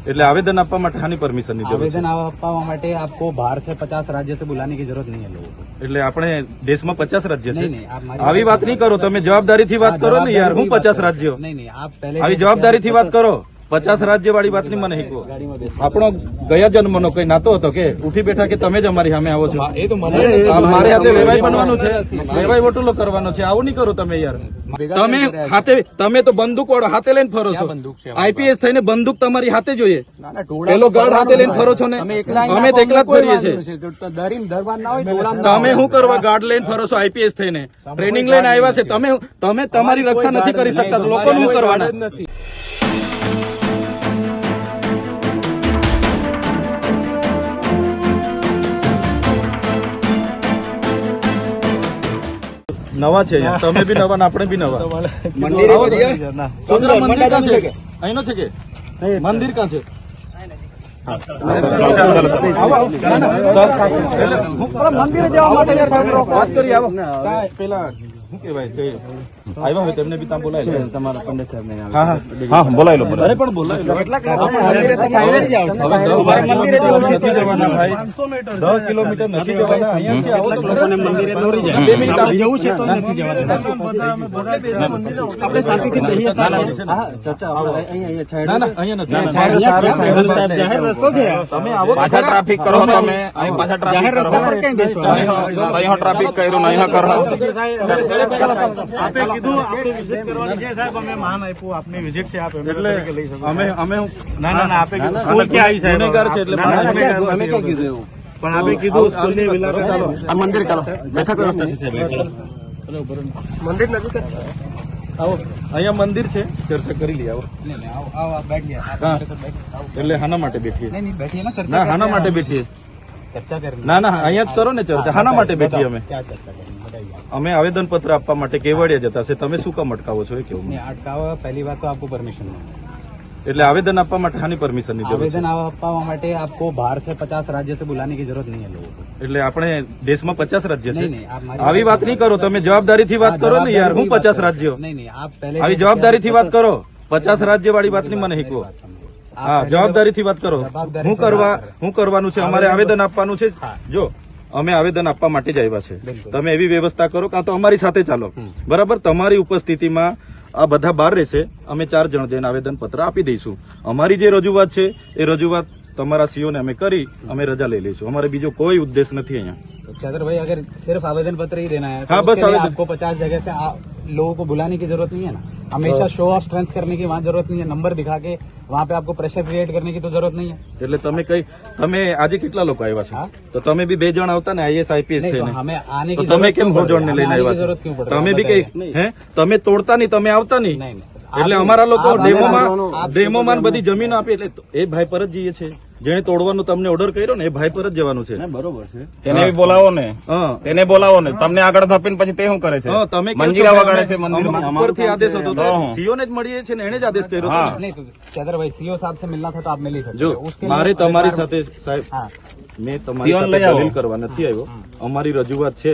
એટલે આવેદન આપવા માટે હાની પરમિશન ની જરૂર છે आवेदन आपका માટે आपको बाहर से पचास राज्य से बुलाने की जरूरत नहीं है लोगों को એટલે આપણે દેશમાં પચાસ રાજ્ય છે नहीं नहीं आप हमारी આવી વાત નહીં કરો તમે જવાબદારીથી વાત કરો ને યાર હું પચાસ રાજ્યો नहीं नहीं आप पहले આવી જવાબદારીથી વાત કરો પચાસ રાજ્ય વાળી વાત નહીં મને શીખવો ગાડીમાં બેસો. આપણો ગયા જન્મનો કઈ નાતો હતો કે ઉઠી બેઠા કે તમે જ અમારી સામે આવો છો એ તો મને આ મારે હાથે વેવાઈ બનવાનું છે વેવાઈ વટુલો કરવાનો છે આવું નહીં કરો તમે યાર તમે હાથે તમે તો બંદૂક વાળો હાથે લઈને ફરો છો. આઈપીએસ થઈને બંદૂક તમારી હાથે જોઈએ. પેલો ગાર્ડ હાથે લઈને ફરો છો ને? અમે તો એકલા જ ફરીએ છીએ. તમે શું કરવા ગાર્ડ લઈને ફરો છો આઈપીએસ થઈને? ટ્રેનિંગ લઈને આવ્યા છે. તમે તમે તમારી રક્ષા નથી કરી શકતા. લોકો લોકોનું શું કરવાના? નથી. નવા છે અહીંયા. તમે બી નવા આપણે બી નવા. મંદિરે અહીંનો છે કે? મંદિર કાં છે? મંદિરે જવા માટે વાત કરી આવો. પેલા કે આવ્યા હોય તેમને બી ત્યાં બોલાય લો. તમારા પંડિત સાહેબ ને હા હા. હા બોલાવી લો અરે પણ બોલાય લો. મંદિરે તો ચાલીને જ જાઓ છો. હવે દસ બાર કિલોમીટર નથી જવાના ભાઈ દસ કિલોમીટર નથી જવાના. અહીંયા છે આવો તો લોકોને મંદિરે દોરી જાય. બે મિનિટ આપણે જવું છે તો નથી જવાતું આપણે શાંતિથી બેસીએ સાહેબ. હા, ચર્ચા અહીંયા- અહીંયા ના ના. અહીંયા નથી. છાંયડો સાહેબ, સાહેબ, સાહેબ, જાહેર રસ્તો છે. તમે આવો પાછા ટ્રાફિક કરો તમે અહીં પાછા જાહેર ટ્રાફિક રસ્તા પર અહીંયા ટ્રાફિક કર્યું નહીં કરો. મંદિર ચાલો. બેઠક વ્યવસ્થા છે મંદિર નજીક જ આવો. અહીંયા મંદિર છે ચર્ચા કરી લઈએ આવો. એટલે હાના માટે બેઠીએ. ના હાના માટે બેઠીએ. ચર્ચા કરી ના ના અહીંયા જ કરો ને ચર્ચા. હાના માટે બેઠીએ અમે. ચર્ચા અમે આવેદન પત્ર આપવા માટે કેવડિયા જતા છે તમે શું કામ અટકાવો છો એ કેવું नहीं अटकावा पहली बात तो आपको परमिशन नहीं એટલે આવેદન આપવા માટે હાની પરમિશન ની જરૂર છે आवेदन आपका માટે आपको बाहर से पचास राज्य से बुलाने की जरूरत नहीं है लोगों को એટલે આપણે દેશમાં પચાસ રાજ્ય છે नहीं नहीं आप हमारी આવી વાત નહીં કરો તમે જવાબદારીથી વાત કરો ને યાર હું પચાસ રાજ્યો नहीं नहीं आप पहले આવી જવાબદારીથી વાત કરો પચાસ રાજ્ય વાળી વાત નહીં મને શીખવો હા જવાબદારીથી વાત કરો જવાબદારી હું કરવા હું કરવાનું છે અમારે આવેદન આપવાનું છે જો અમે આવેદન આપવા માટે જ આવ્યા છે. તમે એવી વ્યવસ્થા કરો કાં તો અમારી સાથે ચાલો. બરાબર? તમારી ઉપસ્થિતિમાં આ બધા બહાર રહેશે. અમે ચાર જણ જઈને આવેદન પત્ર આપી દઈશું. અમારી જે રજૂઆત છે એ રજૂઆત તમારા સીઓને અમે કરી અમે રજા લઈ લઈશું. અમારે બીજો કોઈ ઉદ્દેશ નથી અહીંયા. चंद्र भाई अगर सिर्फ आवेदन पत्र ही देना है तो हाँ, बस उसके लिए आवेदन। आपको पचास जगह से आ, लोगों को बुलाने की जरूरत नहीं है ना हमेशा शो ऑफ स्ट्रेंथ करने की वहाँ जरूरत नहीं है नंबर दिखा के वहाँ पे आपको प्रेशर क्रिएट करने की तो जरूरत नहीं है એટલે તમે કઈ તમે આજે કેટલા લોકો આવ્યા છો હા? તો તમે બી બે જણ આવતા ને આઈએસ આઈપીએસ नहीं तो થઈને हमें आने તો की તમે जरूरत કેમ क्यों पड़ रही હોજોડ ને है? લઈને हमें आने આવ્યા की जरूरत क्यों છો पड़ रही है? તમે બી बताइए। કઈ હે તમે તોડતા નહીં તમે આવતા નહીં नहीं नहीं એટલે અમારા લોકો ડેમોમાં ડેમોમાં બધી જમીન આપી એટલે એ ભાઈ પર જ જઈએ છે જેને તોડવાનો તમને ઓર્ડર કર્યો ને એ ભાઈ પર જ જવાનું છે. બરોબર છે. તેને બોલાવો ને. તેને બોલાવો ને. તમને આગળ ધપીને પછી તે શું કરે છે? તમે મંજીરા વગાડે છે ઉપરથી આદેશ હતો સીઓ ને જ મળીએ છે ને એને જ આદેશ કર્યો હતો? સીઓ સાહેબ સે મિલના થા આપ મિલી જો મારે તમારી સાથે સાહેબ મેં તમારી સાથે કરવા નથી આવ્યો. અમારી રજૂઆત છે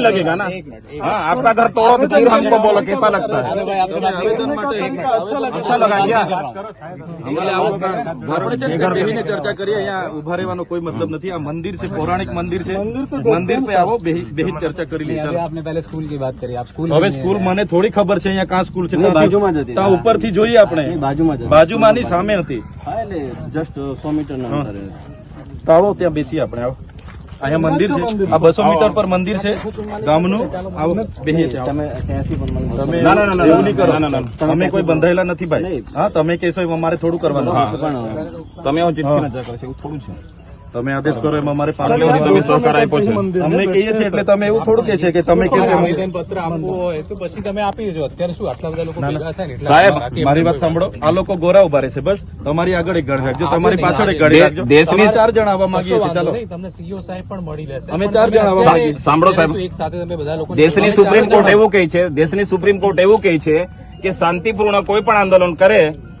लगेगा ना हाँ आपका घर तोड़ो तो फिर हमको बोलो कैसा लगता है अरे भाई आपसे बात नहीं આવેદન માટે अच्छा लगा क्या આપણે છે ને બેહીને ચર્ચા કરીએ અહીંયા ઉભા રહેવાનો કોઈ મતલબ નથી આ મંદિર છે પૌરાણિક મંદિર છે મંદિર पे આવો બેહી બેહી ચર્ચા કરી લઈએ अभी ચાલો आपने पहले स्कूल की बात करी आप स्कूल હવે में સ્કૂલ મને થોડી ખબર છે અહીંયા કાં સ્કૂલ છે નહીં, બાજુમાં જ હતી. ત્યાં ઉપરથી જોઈએ આપણે બાજુમાં જ હતી. બાજુમાંની સામે હતી હા એટલે જસ્ટ સો મીટર હા. તો આવો ત્યાં બેસીએ આપણે આવો અહીંયા મંદિર છે. આ બસો મીટર પર મંદિર છે. ગામનું. આવું બેસીએ ત્યાં. તમે તમે ના, ના, ના, ના, એવું નહીં કરો. ના, ના, ના. અમે કોઈ બંધાયેલા નથી ભાઈ. હા તમે કહેશો અમારે થોડું કરવાનું. છે. તમે હું. ચિઠ્ઠી નજર કરશો એવું થોડું છે. તમે આદેશ કરો એમાં અમારે તમે સહકાર આપ્યો છે. અમને કહીએ છીએ એટલે તમે એવું થોડું કે છે કે તમે કે પત્ર આપવો હોય. તો પછી તમે આપી દેજો. અત્યારે શું આટલા બધા લોકો ભેગા થાય સાહેબ, મારી વાત સાંભળો. આ લોકો ગોરા ઊભા રહેશે. બસ તમારી આગળ એક ગણ રાખજો. તમારી પાછળ એક ગણ રાખજો. દેશની- ચાર જણ આવવા માંગીએ છીએ. ચાલો. તમને સીઓ સાહેબ પણ મળી લેશે અમે ચાર જણ આવવા માંગીએ સાંભળો સાહેબ. એક સાથે તમે બધા લોકો દેશની સુપ્રીમ કોર્ટ એવું કહે છે દેશની સુપ્રીમ કોર્ટ એવું કહે છે કે શાંતિપૂર્ણ કોઈ પણ આંદોલન કરે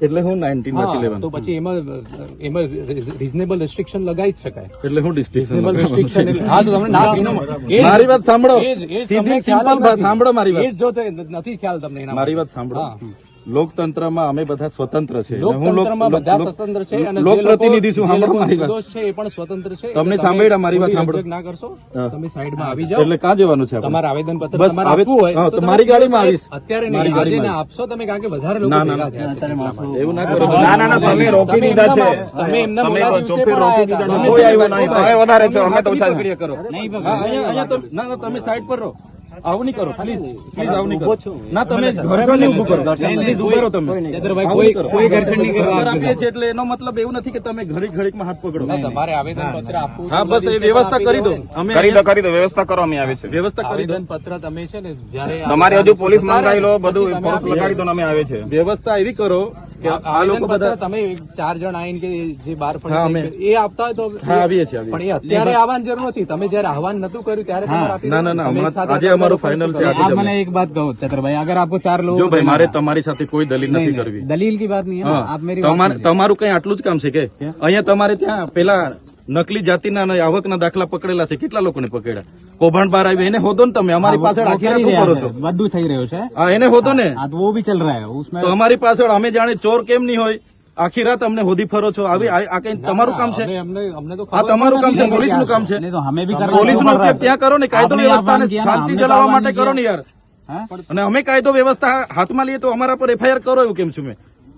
એટલે હું નાઇન્ટીન વાંચી હા, તો પછી એમાં એમાં રિઝનેબલ રિસ્ટ્રિક્શન લગાવી જ શકાય. એટલે હું રિઝનેબલ રિસ્ટ્રિક્શન હા તો તમને ના કીધું. મારી વાત સાંભળો. એ એ સીધી સિમ્પલ સાંભળો મારી વાત. જ જો નથી ખ્યાલ તમને મારી વાત સાંભળો. લોકતંત્રમાં અમે બધા સ્વતંત્ર છે. અને હું લોક- લોકતંત્રમાં બધા સ્વતંત્ર છે અને જે લોક લોકો- પ્રતિનિધિ છું સાંભળો મારી વાત. છે એ પણ સ્વતંત્ર છે. તમને સાંભળ્યા મારી વાત સાંભળો. ના કરશો. તમે સાઈડમાં આવી જાઓ. એટલે ક્યાં જવાનું છે તમારે આવેદન પત્ર તમારે આપવું હોય તો તો મારી ગાડીમાં આવીશ. અત્યારે મારી ગાડીમાં આપશો તમે કારણ કે વધારે લોકો ના, ના, ભેગા થયા. એવું ના કરો. ના ના ના તમે રોકી દીધા છે. તમે એમના મોડા દિવસે રોકી દીધા કોઈ આવ્યો નહીં. તમે વધારે છો. અમે તો ઓછા કરો નહીં અહીંયા અહીંયા તો ના ના તમે સાઈડ પર રહો. આવું નહીં કરો. પ્લીઝ પ્લીઝ આવું નહીં કરો. ના તમે ઘર્ષણ નહીં ઉભું કરો પ્લીઝ ઊભો રહો તમે. કોઈ- ઘર્ષણ નહીં કરો. આપીએ છીએ એટલે એનો મતલબ એવું નથી કે તમે ઘડીક ઘડીકમાં હાથ પકડો. તમારે આવેદન પત્ર આપવું હા બસ એ વ્યવસ્થા કરી દો. અમે કરી દો કરી દો. વ્યવસ્થા કરો અમે આવે છે. વ્યવસ્થા કરી દો. પત્ર તમે છે ને જ્યારે તમારે હજુ પોલીસ મંગાવી લો બધું ફોર્સ લગાડી દો અમે આવે છે. વ્યવસ્થા એવી કરો કે આ લોકો બધા તમે ચાર જણ આવીને કે જે બાર પણ એ આપતા હોય તો આવીએ છીએ, પણ એ અત્યારે આવવાની જરૂર નથી. તમે જયારે આહવાન નતું કર્યું ત્યારે ના, ના, ના, આજે અમારું લોકો final શું છે, કરો? આજે आप जब- मैंने एक बात कहो चतुर भाई अगर आपको चार लोग જો ભાઈ મારે તમારી સાથે કોઈ દલીલ નથી કરવી दलील की बात नहीं है ना હા आप मेरी बात તમારે कीजिए। તમારું કઈ આટલું જ કામ છે કે અહીંયા તમારે ત્યાં પેલા નકલી જાતિના અને આવકના દાખલા પકડેલા છે કેટલા લોકોને પકડ્યા કૌભાંડ બહાર આવી એને હોદો ને તમે અમારી પાછળ वो આખી कर રાત ही શું કરો रहे છો हैं, बद्दू થઈ રહ્યો છે હા એને હોદો ને हाँ तो वो भी चल रहा है उसमें તો અમારી પાછળ અમે જાણે ચોર કેમ નહીં હોય આખી રાત અમને હોદી ફરો છો? આવી આ કઈ તમારું કામ છે? આ તમારું કામ છે પોલીસનું કામ છે. પોલીસ નો ઉપયોગ ત્યાં કરો ને કાયદો વ્યવસ્થા શાંતિ જળવવા માટે કરો ને યાર. અને અમે કાયદો વ્યવસ્થા હાથમાં લઈએ તો અમારા પર એફઆઈઆર કરો એવું કેમ છું મેં?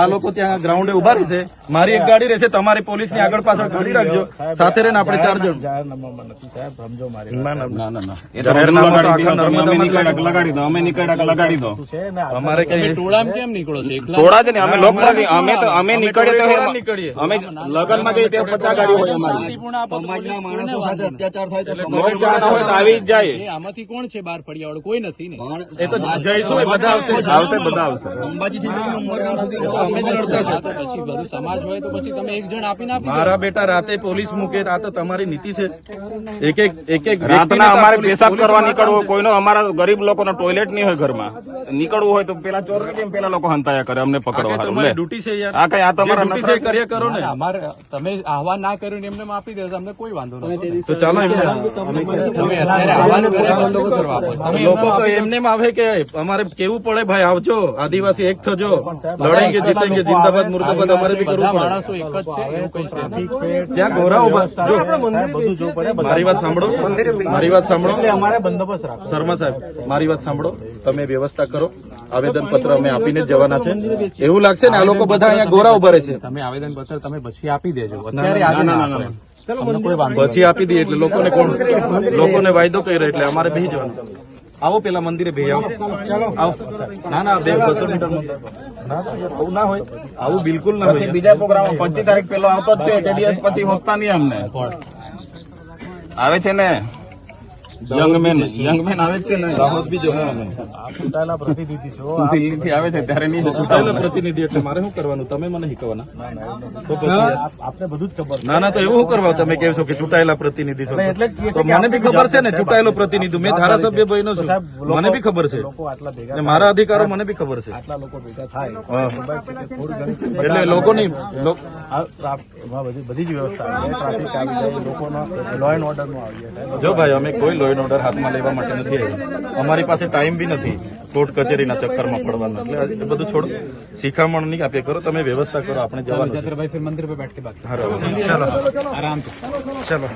આ લોકો ત્યાં ગ્રાઉન્ડે ઊભા રહેશે મારી એક ગાડી રહેશે તમારી પોલીસની આગળ પાછળ ગાડી રાખજો. સાથે રહીને આપણે ચાર જણ. નથી સાહેબ. સમજો મારી ના ના ના. એ લગાડી દો. અમે નીકળ્યા લગાડી દો. અમારે કઈ ટોળામાં કેમ નીકળો છો? એકલા જ ને અમે લોકપ્રતિ અમે તો અમે નીકળીએ તો નીકળીએ. અમે લગનમાં જઈએ ત્યાં પચાસ ગાડી હોય અમારી. શાંતિપૂર્ણ આપો તો સમાજના માણસો સાથે અત્યાચાર થાય તો મોજ ચાહના હોય તો આવી જ જાય. આમાંથી કોણ છે બાર ફળિયાવાળો? કોઈ નથી ને. એ તો જઈશું બધા આવશે. આવશે બધા આવશે. અંબાજી થી ઉમરગામ સુધી પછી બધું સમાજ હોય તો પછી તમે એક જણ આપીને મારા બેટા રાતે પોલીસ મૂકે આ તો તમારી નીતિ છે. એક એક એક એક રાતના અમારે પેશાબ કરવા નીકળવું કોઈનો અમારા ગરીબ લોકોનો ટોયલેટ નહીં હોય ઘરમાં. નીકળવું હોય તો પેલા ચોર કેમ પેલા લોકો હંતાયા કરે અમને પકડવા તમારી ડ્યુટી છે યાર? આ કઈ આ તમારા ડ્યુટી છે કર્યા કરો ને. અમારે તમે આહવા ના કર્યું ને એમને આપી દેજો અમને કોઈ વાંધો નથી તો ચાલો એમને લોકો તો એમને આવે કે અમારે કેવું પડે ભાઈ આવજો. આદિવાસી એક થજો. લડેંગે જીતેંગે જિંદાબાદ મુર્દાબાદ અમારે બી કરવું પડે. ત્યાં ગોરા ઊભા જો બધું જોવું પડે મારી વાત સાંભળો. મારી વાત સાંભળો. અમારે બંદોબસ્ત રાખો. શર્મા સાહેબ મારી વાત સાંભળો. તમે વ્યવસ્થા કરો. આવેદન પત્ર અમે આપીને જ જવાના છે. એવું લાગશે ને આ લોકો બધા અહીંયા ગોરા ઊભા રહેશે. તમે આવેદન પત્ર તમે પછી આપી દેજો. પછી આપી દઈએ એટલે લોકોને કોણ લોકોને વાયદો કર્યો એટલે અમારે બેસી જવાનું. આવો પેલા મંદિરે ભેજ આવો. આવો. ના ના બે બસો મીટર આવું ના હોય. આવું બિલકુલ ના હોય. બીજા પ્રોગ્રામ પચીસ તારીખ પેલો આવતો જ છે તે દિવસ પછી હોતા નહીં અમને. આવે છે ને? યંગમેન યંગમેન આવે છે ને? દાહોદ બી જવું ચૂંટાયેલા પ્રતિનિધિ છો. દિલ્હીથી આવે છે ત્યારે નહીં ચૂંટાયેલા પ્રતિનિધિ એટલે મારે શું કરવાનું? તમે મને શીખવાના. આપને બધું જ ખબર ના ના તો એવું શું કરવા તમે કહો છો કે ચૂંટાયેલા પ્રતિનિધિ છો? તો મને બી ખબર છે ને ચૂંટાયેલો પ્રતિનિધિ. મેં ધારાસભ્ય બહેનો છું. મને બી ખબર છે. લોકો મારા અધિકારો મને બી ખબર છે. આટલા લોકો ભેગા થાય. એટલે લોકોની લો- આ ટ્રાફ- એમાં બધી બધી જ વ્યવસ્થા ટ્રાફિક આવી જાય લોકોનો લો એન્ડ ઓર્ડરનું આવી જાય. જો ભાઈ અમે કોઈ લો એન્ડ ઓર્ડર હાથમાં લેવા માટે નથી આવ્યું. અમારી પાસે ટાઈમ બી નથી. કોર્ટ કચેરીના ચક્કરમાં પડવાનો. એટલે એ બધું છોડો. શિખામણ નહીં આપે કરો તમે વ્યવસ્થા કરો આપણે જવાનું મંદિર પર બેઠ કે ચલો.